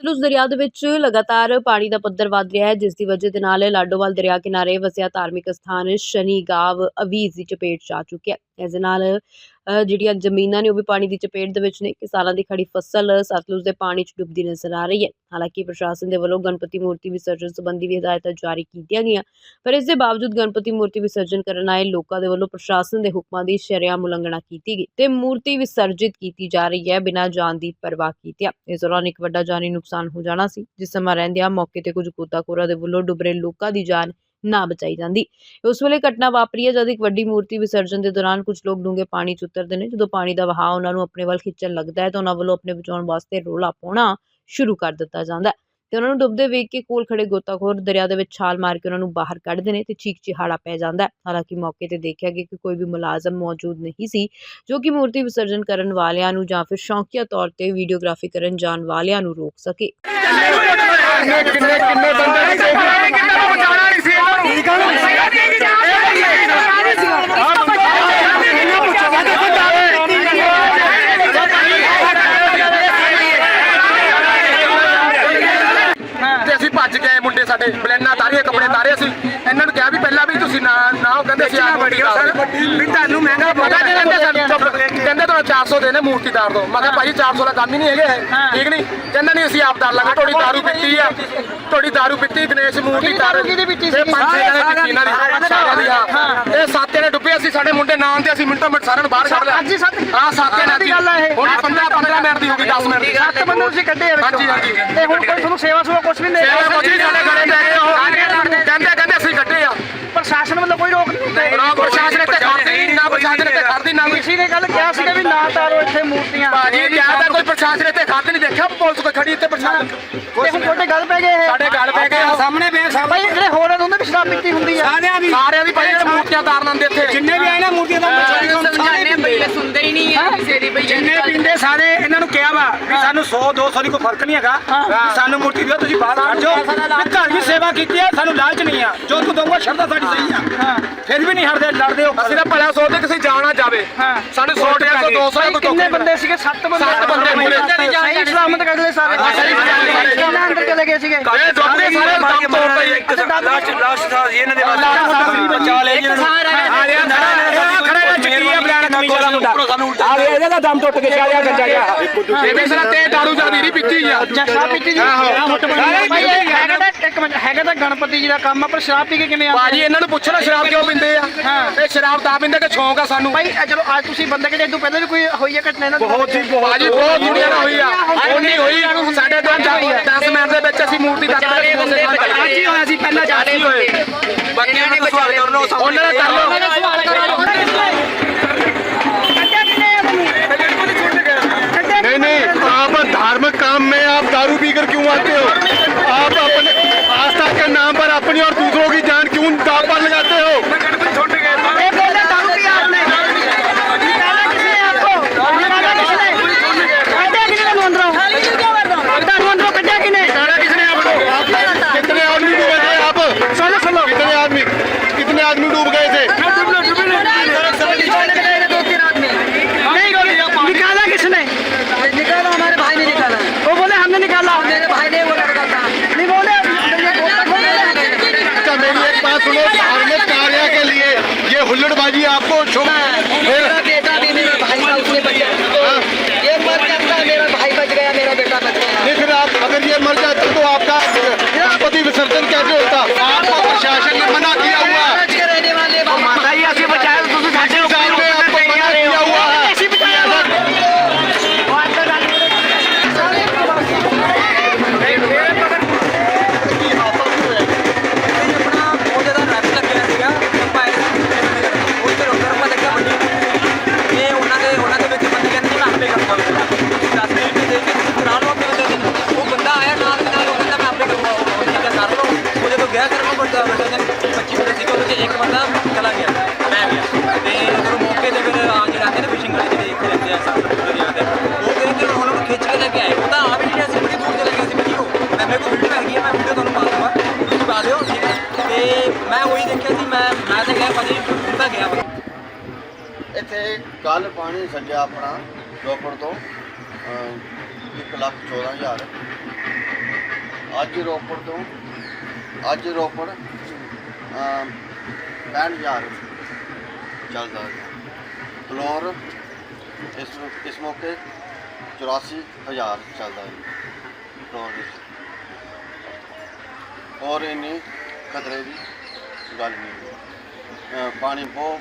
ਸਤਲੁਜ ਦਰਿਆ ਦੇ ਵਿੱਚ ਲਗਾਤਾਰ ਪਾਣੀ ਦਾ ਪੱਧਰ ਵੱਧ ਰਿਹਾ ਹੈ, ਜਿਸ ਦੀ ਵਜ੍ਹਾ ਦੇ ਨਾਲ ਲਾਡੋਵਾਲ ਦਰਿਆ ਕਿਨਾਰੇ ਵਸਿਆ ਧਾਰਮਿਕ ਸਥਾਨ ਸ਼ਨੀ ਗਾਵ ਅਵੀਜ਼ ਦੀ ਚਪੇਟ 'ਚ ਆ ਚੁੱਕਿਆ ਹੈ। ਇਸ ਨਾਲ ਜਿਹੜੀਆਂ ਜ਼ਮੀਨਾਂ ਨੇ ਉਹ ਵੀ ਪਾਣੀ ਦੀ ਚਪੇਟ ਦੇ ਵਿੱਚ ਨੇ ਕਿਸਾਨਾਂ ਦੀ ਖੜੀ ਫਸਲ ਸਤਲੁਜ ਦੇ ਪਾਣੀ 'ਚ ਡੁੱਬਦੀ ਨਜ਼ਰ ਆ ਰਹੀ ਹੈ। ਹਾਲਾਂਕਿ ਪ੍ਰਸ਼ਾਸਨ ਦੇ ਵੱਲੋਂ ਗਣਪਤੀ ਮੂਰਤੀ ਵਿਸਰਜਨ ਸੰਬੰਧੀ ਵੀ ਹਦਾਇਤਾਂ ਜਾਰੀ ਕੀਤੀਆਂ ਗਈਆਂ, ਪਰ ਇਸ ਦੇ ਬਾਵਜੂਦ ਗਣਪਤੀ ਮੂਰਤੀ ਵਿਸਰਜਨ ਕਰਨ ਆਏ ਲੋਕਾਂ ਦੇ ਵੱਲੋਂ ਪ੍ਰਸ਼ਾਸਨ ਦੇ ਹੁਕਮਾਂ ਦੀ ਸ਼ਰੇਆਮ ਉਲੰਘਣਾ ਕੀਤੀ ਗਈ ਤੇ ਮੂਰਤੀ ਵਿਸਰਜਿਤ ਕੀਤੀ ਜਾ ਰਹੀ ਹੈ ਬਿਨਾਂ ਜਾਨ ਦੀ ਪਰਵਾਹ ਕੀਤਿਆਂ ਇਸ ਦੌਰਾਨ ਇੱਕ ਵੱਡਾ ਜਾਨੀ ਨੁਕਸਾਨ ਹੋ ਜਾਣਾ ਸੀ, ਜਿਸ ਸਮਾਂ ਰਹਿੰਦਿਆਂ ਮੌਕੇ ਤੇ ਕੁਝ ਗੋਤਾਖੋਰਾਂ ਦੇ ਵੱਲੋਂ ਡੁੱਬ ਰਹੇ ਲੋਕਾਂ ਦੀ ਜਾਨ ਨਾ ਬਚਾਈ ਜਾਂਦੀ ਉਸ ਵੇਲੇ ਘਟਨਾ ਵਾਪਰੀ ਹੈ ਜਦ ਇੱਕ ਵੱਡੀ ਮੂਰਤੀ ਵਿਸਰਜਨ ਦੇ ਦੌਰਾਨ ਕੁਝ ਲੋਕ ਡੂੰਘੇ ਪਾਣੀ 'ਚ ਉਤਰਦੇ ਨੇ ਜਦੋਂ ਪਾਣੀ ਦਾ ਵਹਾਅ ਉਹਨਾਂ ਨੂੰ ਆਪਣੇ ਵੱਲ ਖਿੱਚਣ ਲੱਗਦਾ ਹੈ ਤਾਂ ਉਹਨਾਂ ਵੱਲੋਂ ਆਪਣੇ ਬਚਾਉਣ ਵਾਸਤੇ ਰੋਲਾ ਪਾਉਣਾ ਸ਼ੁਰੂ ਕਰ ਦਿੱਤਾ ਜਾਂਦਾ ਹੈ ਤੇ ਉਹਨਾਂ ਨੂੰ ਡੁੱਬਦੇ ਵੇਖ ਕੇ ਕੋਲ ਖੜੇ ਗੋਤਾਖੋਰ ਦਰਿਆ ਦੇ ਵਿੱਚ ਛਾਲ ਮਾਰ ਕੇ ਉਹਨਾਂ ਨੂੰ ਬਾਹਰ ਕੱਢਦੇ ਨੇ ਤੇ ਚੀਕ ਚਿਹਾੜਾ ਪੈ ਜਾਂਦਾ ਹੈ ਹਾਲਾਂਕਿ ਮੌਕੇ ਤੇ ਦੇਖਿਆ ਗਿਆ ਕਿ ਕੋਈ ਵੀ ਮੁਲਾਜ਼ਮ ਮੌਜੂਦ ਨਹੀਂ ਸੀ ਜੋ ਕਿ ਮੂਰਤੀ ਵਿਸਰਜਨ ਕਰਨ ਵਾਲਿਆਂ ਨੂੰ ਜਾਂ ਫਿਰ ਸ਼ੌਂਕੀਆ ਤੌਰ ਤੇ ਵੀਡੀਓਗ੍ਰਾਫੀ ਕਰਨ ਜਾਣ ਵਾਲਿਆਂ ਨੂੰ ਰੋਕ ਸਕੇ ਕਿੰਨੇ ਕਿੰਨੇ ਕਿੰਨੇ ਬੰਦੇ ਨਹੀਂ ਸੀ ਇਹਨਾਂ ਨੂੰ। ਅਸੀਂ ਭੱਜ ਗਏ ਮੁੰਡੇ ਸਾਡੇ। ਬਲੈਨਾ ਤਾਰੇ ਕੱਪੜੇ ਤਾਰੇ ਸੀ ਇਹਨਾਂ ਨੂੰ ਕਿਹਾ ਵੀ ਪਹਿਲਾਂ ਵੀ ਤੁਸੀਂ ਨਾ ਨਾ ਉਹ ਕਹਿੰਦੇ ਸੀ ਆ ਵੀ ਤੁਹਾਨੂੰ ਮਹਿੰਗਾ ਪਤਾ ਕਹਿੰਦੇ ਸਾਨੂੰ? ਕਹਿੰਦੇ ਤੁਹਾਨੂੰ 400 ਦੇਣੇ ਮੂਰਤੀਦਾਰ ਤੋਂ ਮੈਂ ਕਿਹਾ ਭਾਈ 400 ਦਾ ਕੰਮ ਹੀ ਨਹੀਂ ਹੈਗੇ। ਠੀਕ ਨਹੀਂ? ਕਹਿੰਦਾ ਨਹੀਂ ਅਸੀਂ ਆਪ ਦਰ ਲਾਂਗੇ ਤੁਹਾਡੀ ਦਾਰੂ ਪੀਤੀ ਆ। ਤੁਹਾਡੀ ਦਾਰੂ ਪੀਤੀ ਗਣੇਸ਼ ਮੂਰਤੀ ਦਾਰੂ ਕਿਹਦੀ ਪੀਤੀ ਸੀ? ਪੰਜ ਜਣੇ ਪੀਤੀ ਇਹਨਾਂ ਦੀ ਸਾਰਿਆਂ ਦੀ ਹਾਂ ਇਹ ਸੱਤ ਜਣੇ ਡੁੱਬੇ ਅਸੀਂ ਸਾਡੇ ਮੁੰਡੇ ਨਾਂ ਤੇ ਅਸੀਂ ਮਿੰਟੋ ਮਿੰਟ ਸਾਰਿਆਂ ਨੂੰ ਬਾਹਰ ਕੱਢ ਲਿਆ। ਅੱਜ ਹੀ ਸੱਤ? ਹਾਂ ਸੱਤ ਜਣੇ ਦੀ ਗੱਲ ਇਹ? ਹੁਣ 15 15 ਮਿੰਟ ਦੀ ਹੋ ਗਈ 10 ਮਿੰਟ ਦੀ। ਸੱਤ ਬੰਦੇ ਤੁਸੀਂ ਕੱਢੇ ਆ ਵਿੱਚੋਂ। ਹਾਂਜੀ, ਹਾਂਜੀ। ਤੇ ਹੁਣ ਕੋਈ ਤੁਹਾਨੂੰ ਸੇਵਾ ਸੁਵਾ ਕੁਛ ਵੀ ਨਹੀਂ ਸੇਵਾ ਕੁਝ ਨਹੀਂ ਸਾਡੇ ਘਰੇ ਲੈ ਗਏ ਉਹ ਕਹਿੰਦੇ ਕਹਿੰਦੇ ਅਸੀਂ ਕੱਢੇ ਆ। ਪ੍ਰਸ਼ਾਸਨ ਵੱਲੋਂ ਕੋਈ ਰੋਕ ਨਹੀਂ ਦਿੱਤੀ ਨਾ ਪ੍ਰਸ਼ਾਸਨ ਇੱਥੇ ਖੜਦੀ ਨਾ ਪ੍ਰਸ਼ਾਸਨ ਇੱਥੇ ਖੜਦੀ ਨਾ। ਕਿਸੇ ਨੇ ਗੱਲ ਕਿਹਾ ਸੀਗਾ ਵੀ ਨਾ ਤਾਰੋ ਇੱਥੇ ਮੂਰਤੀਆਂ। ਭਾਜੀ ਕਿਹਾ ਤਾਂ ਕੋਈ ਪ੍ਰਸ਼ਾਸਨ ਇੱਥੇ ਖੜਦੀ ਨਹੀਂ ਦੇਖਿਆ ਪੁਲਿਸ ਕੋਈ ਖੜੀ ਇੱਥੇ ਪ੍ਰਸ਼ਾਸਨ ਤੇ ਹੁਣ ਤੁਹਾਡੇ ਗੱਲ ਪੈ ਗਏ ਇਹ। ਸਾਡੇ ਗੱਲ ਪੈ ਗਏ ਸਾਹਮਣੇ ਬੇ ਭਾਈ ਜਿਹੜੇ ਹੋਰ ਉਹਨਾਂ ਵੀ ਸ਼ਰਾਬ ਪੀਤੀ ਹੁੰਦੀ ਆ। ਸਾਰਿਆਂ ਦੀ। ਸਾਰਿਆਂ ਦੀ ਭਾਈ ਜਿਹੜੇ ਮੂਰਤੀਆਂ ਤਾਰਨ ਆਉਂਦੇ ਇੱਥੇ। ਜਿੰਨੇ ਵੀ ਆਏ ਨਾ ਮੂਰਤੀਆਂ ਦਾ ਪਈ ਸੁਣਦੇ ਹੀ ਨਹੀਂ ਹੈ। ਕਿਸੇ ਦੀ ਬਈ ਜਿੰਨੇ ਸਾਰੇ ਇਹਨਾਂ ਨੂੰ ਕਿਹਾ ਵਾ ਵੀ ਸਾਨੂੰ 100 200 ਦੀ ਕੋਈ ਫ਼ਰਕ ਨਹੀਂ ਹੈਗਾ। ਵੀ ਸਾਨੂੰ ਮੂਰਤੀ ਦਿਓ ਤੁਸੀਂ ਬਾਹਰ ਕੱਢ ਜਾਓ। ਵੀ ਘਰ ਵੀ ਸੇਵਾ ਕੀਤੀ ਹੈ ਸਾਨੂੰ ਲਾਲਚ ਨਹੀਂ ਆ। ਜੋ ਤੂੰ ਦਊਗਾ ਸ਼ਰਧਾ ਸਾਡੀ ਸਹੀ ਆ। ਫਿਰ ਵੀ ਨਹੀਂ ਹਟਦੇ ਲੜਦੇ ਹੋ ਅਸੀਂ ਤਾਂ ਭਲਾ ਸੋਚਦੇ ਕਿਸੇ ਜਾਣਾ ਜਾਵੇ। ਸਾਨੂੰ 100 150 200 ਭਾਈ ਕੋਈ ਕਿੰਨੇ ਬੰਦੇ ਸੀਗੇ? ਸੱਤ ਬੰਦੇ। ਸੱਤ ਬੰਦੇ ਪੂਰੇ। ਸਹੀ ਸਲਾਮਤ ਕੱਢ ਲਏ ਸਾਰੇ। ਕਿੰਨੇ ਅੰਦਰ ਚਲੇ ਗਏ ਸੀਗੇ? ਇਹ ਡੋਬੇ ਸਾਰੇ ਦਮ ਅੱਛਾ, ਦੱਬ- ਲਾਸਟ ਲਾਸਟ ਇਹਨਾਂ ਦੇ ਬਚਾ ਜੀ ਇਹਨਾਂ ਨੂੰ। ਆ ਰਿਹਾ ਹੈ ਚੱਕੀ ਆ ਬਲਾਨ ਕਮੀਜ਼ ਵਾਲਾ ਮੁੰਡਾ। ਆ ਰਿਹਾ ਇਹਦਾ ਤਾਂ ਦਮ ਟੁੱਟ ਕੇ ਸ਼ਾਇਆ ਗੱਜਾ ਗਿਆ ਇਹ ਵੀ ਸਰਾ ਤੇ ਦਾਰੂ ਜਾਂਦੀ ਨਹੀਂ ਪੀਤੀ ਆ। ਅੱਛਾ ਸ਼ਰਾਬ ਪੀਤੀ ਜੀ। ਭਾਈ ਇਹ ਹੈਗਾ ਤਾਂ ਇੱਕ ਮਿੰਟ ਹੈਗਾ ਤਾਂ ਗਣਪਤੀ ਜੀ ਦਾ ਕੰਮ ਆ ਪਰ ਸ਼ਰਾਬ ਪੀ ਕੇ ਕਿਵੇਂ ਆਉਂਦੇ ਬਾਜੀ ਇਹਨਾਂ ਨੂੰ ਪੁੱਛਣਾ ਸ਼ਰਾਬ ਕਿਉਂ ਪੀਂਦੇ ਆ। ਇਹ ਸ਼ਰਾਬ ਤਾਂ ਪੀਂਦੇ ਕਿ ਸ਼ੌਂਕ ਆ ਸਾਨੂੰ। ਭਾਈ ਇਹ ਚਲੋ ਅੱਜ ਤੁਸੀਂ ਬੰਦੇ ਕਿਹੜੇ ਤੋਂ ਪਹਿਲਾਂ ਵੀ ਕੋਈ ਹੋਈ ਹੈ ਘਟਨਾ ਇਹਨਾਂ ਦੀ? ਬਹੁਤ ਹੀ ਬਹੁਤ। ਬਾਜੀ ਬਹੁਤ ਦੁਨੀਆ ਨਾਲ ਹੋਈ ਆ। ਉਹ ਨਹੀਂ ਹੋਈ ਸਾਡੇ ਤੋਂ 10 ਮਿੰਟ ਦੇ ਵਿੱਚ ਅਸੀਂ ਮੂਰਤੀ ਤੱਕ ਚਾਰੇ ਬੰਦੇ ਅੱਜ ਹੀ ਹੋਇਆ ਸੀ ਪਹਿਲਾਂ ਚਾਰੇ ਬੰਦੇ। ਬਾਕੀਆਂ ਨੂੰ ਸਵਾਲ ਕਰ ਲਓ ਉਹਨਾਂ ਨੇ ਕਰ ਲਓ ಮುಂತಾಪಲ್ಗ हुल्लड़बाजी आपको छोड़ा मेरा बेटा भी मेरा भाई का उसने बचा ये मर जाता मेरा भाई बच गया मेरा बेटा बच गया। नहीं फिर आप अगर ये मर जाते तो आपका पति विसर्जन कैसे होता? आपका प्रशासन ने मना किया हुआ। ਇੱਥੇ ਕੱਲ ਪਾਣੀ ਸੱਜਿਆ ਆਪਣਾ ਰੋਪੜ ਤੋਂ 1 ਲੱਖ 14 ਹਜ਼ਾਰ। ਅੱਜ ਰੋਪੜ ਤੋਂ ਅੱਜ ਰੋਪੜ ਅਮ, 65000 ਚੱਲਦਾ ਹੈ। ਫਲੋਰ ਇਸ ਇਸ ਮੌਕੇ 84000 ਚੱਲਦਾ ਹੈ ਫਲੋਰ ਵਿੱਚ। ਔਰ ਇੰਨੀ ਖਤਰੇ ਦੀ ਗੱਲ ਨਹੀਂ। ਹੈ ਅ, ਪਾਣੀ ਬਹੁਤ